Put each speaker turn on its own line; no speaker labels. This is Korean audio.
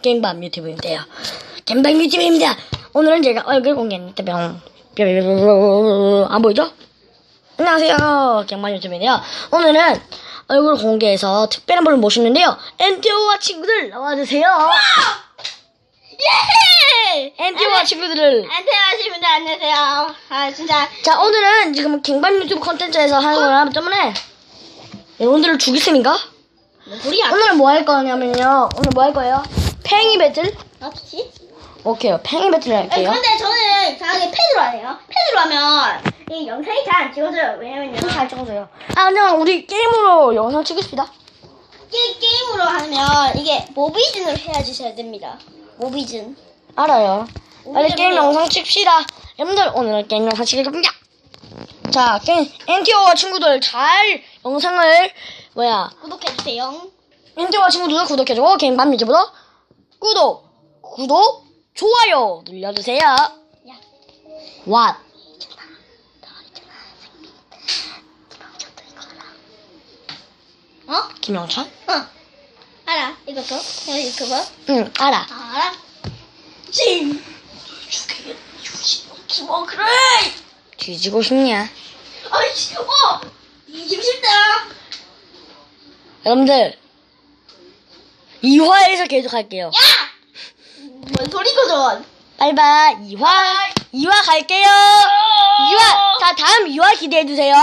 게임밤 유튜브인데요. 게임밤 유튜브입니다. 오늘은 제가 얼굴 공개했는데 병. 뿅. 안 보이죠? 안녕하세요. 게임밤 유튜브인데요. 오늘은 얼굴 공개해서 특별한 분을 모셨는데요. 엔티오와 친구들 나와주세요.
예!
엔티오와 친구들을.
안녕하십니다. 안녕하세요. 아 진짜
자, 오늘은 지금 갱반 유튜브 컨텐츠에서 하는 거라 때문에 여러분들을
소리야?
오늘 뭐 할 거냐면요. 오늘 뭐 할 거예요? 팽이 배틀?
아 좋지?
오케이요. 팽이 배틀
아니,
할게요.
근데 저는 이상하게 펜으로 하네요. 펜으로 하면 이 영상이 잘 안 찍어져요. 왜냐면요.
잘 찍어줘요. 아, 그냥 우리 게임으로 영상 찍읍시다.
게, 게임으로 하면 이게 모비즌으로 해야지셔야 됩니다. 모비즌.
알아요. 빨리
오늘은
게임
해요.
영상 찍시다. 여러분들, 오늘 게임 영상 찍을 겁니다. 자, 게임, 엔티오와 친구들 잘 영상을, 뭐야,
구독해주세요.
엔티오와 친구들 구독해주고, 게임밤 유튜브도 구독, 구독, 좋아요 눌러주세요.
야.
왓.
어?
김영찬?
어. 알아. 이것도. 야, 이거 봐.
응, 알아.
아, 알아. 찡.
뭐, 그래! 뒤지고 싶냐?
아이씨, 어! 이기고 싶다.
여러분들, 2화에서 계속 할게요.
야! 뭔 소리거든?
빨리빨리 2화, 2화 갈게요. 2화, 자, 다음 2화 기대해 주세요.